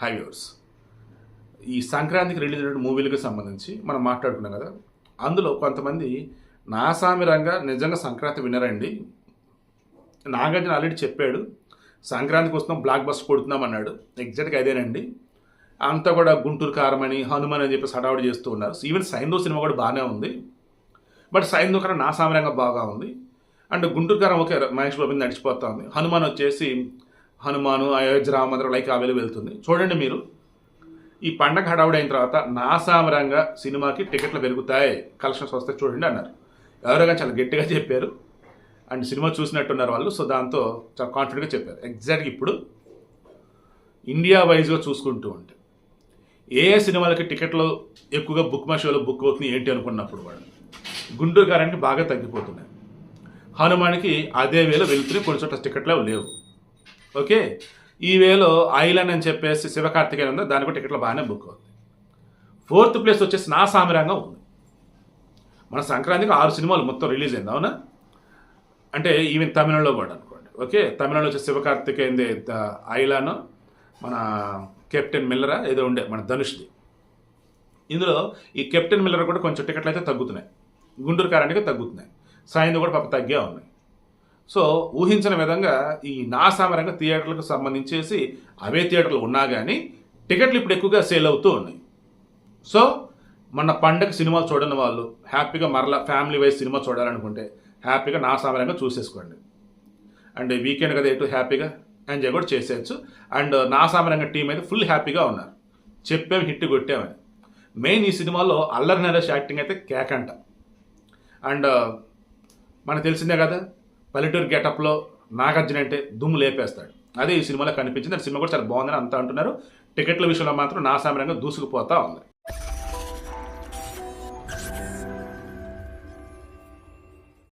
హైవర్స్ ఈ సంక్రాంతికి రిలీజ్ అయిన మూవీలకు సంబంధించి మనం మాట్లాడుకున్నాం కదా. అందులో కొంతమంది నాసామిరంగా నిజంగా సంక్రాంతి వినరండి నాగార్జున ఆల్రెడీ చెప్పాడు సంక్రాంతికి వస్తున్నాం బ్లాక్ బస్ కొడుతున్నాం అన్నాడు. ఎగ్జాక్ట్గా అదేనండి. అంతా కూడా గుంటూరు కారమని హనుమాన్ అని చెప్పి హడావుడి చేస్తూ ఉన్నారు. ఈవెన్ సైందో సినిమా కూడా బాగానే ఉంది. బట్ సైందో కన్నా నాసామిరంగా బాగా ఉంది. అండ్ గుంటూరు కారం ఓకే మహేష్ బాబు నడిచిపోతా ఉంది. హనుమాన్ వచ్చేసి హనుమాను అయోధ్య రామమందిరం లైక్ అవే వెళ్తుంది. చూడండి మీరు. ఈ పండగ హడావుడి అయిన తర్వాత నాసామరంగా సినిమాకి టికెట్లు పెరుగుతాయి. కలెక్షన్స్ వస్తే చూడండి అన్నారు. ఎవరో కానీ చాలా గట్టిగా చెప్పారు. అండ్ సినిమా చూసినట్టున్నారు వాళ్ళు. సో దాంతో చాలా కాన్ఫిడెంట్గా చెప్పారు. ఎగ్జాక్ట్గా ఇప్పుడు ఇండియా వైజ్గా చూసుకుంటూ ఉంటే ఏ సినిమాలకి టికెట్లు ఎక్కువగా బుక్ మై షోలో బుక్ అవుతుంది ఏంటి అనుకున్నప్పుడు వాడు గుంటూరు గారంటే బాగా తగ్గిపోతున్నాయి. హనుమాన్కి అదే వేళ వెళ్తున్నాయి. కొన్ని చోట్ల టికెట్లు లేవు. ఓకే? ఈ వేలో ఐలన్ అని చెప్పేసి శివకార్తికేయన్ ఉందో? దానికి కూడా టికెట్లు బాగానే బుక్ అవుతుంది ఫోర్త్ ప్లేస్ వచ్చేసి నా సామిరంగా ఉంది. మన సంక్రాంతికి ఆరు సినిమాలు మొత్తం రిలీజ్ అయింది అవునా? అంటే ఈవెన్ తమిళంలో కూడా అనుకోండి ఓకే? తమిళంలో వచ్చే శివకార్తికేయంది ఐలాను మన కెప్టెన్ మిల్లరా ఏదో ఉండే మన ధనుష్ది. ఇందులో ఈ కెప్టెన్ మిల్లర్ కూడా కొంచెం టికెట్లు అయితే తగ్గుతున్నాయి. గుంటూరు కారానికి తగ్గుతున్నాయి. సాయంత్రం కూడా పాప తగ్గే ఉన్నాయి. సో ఊహించిన విధంగా ఈ నా సామరంగా థియేటర్లకు సంబంధించేసి అవే థియేటర్లు ఉన్నా కానీ టికెట్లు ఇప్పుడు ఎక్కువగా సేల్ అవుతూ ఉన్నాయి. సో మన పండగ సినిమాలు చూడని వాళ్ళు హ్యాపీగా మరలా ఫ్యామిలీ వైజ్ సినిమా చూడాలనుకుంటే హ్యాపీగా నా సామరంగా చూసేసుకోండి. అండ్ వీకెండ్ కదా ఎటు హ్యాపీగా ఎంజాయ్ కూడా చేసేయచ్చు. అండ్ నా సామరంగా టీం అయితే ఫుల్ హ్యాపీగా ఉన్నారు. చెప్పాము హిట్ కొట్టామని. మెయిన్ ఈ సినిమాలో అల్లరి నరేష్ యాక్టింగ్ అయితే కేకంట. అండ్ మనకు తెలిసిందే కదా పల్లెటూరు గెటప్లో నాగార్జున అంటే దుమ్ము లేపేస్తాడు. అదే ఈ సినిమాలో కనిపించింది. సినిమా కూడా చాలా బాగుందని అంతా అంటున్నారు. టికెట్ల విషయంలో మాత్రం నా సామరంగా దూసుకుపోతా ఉంది.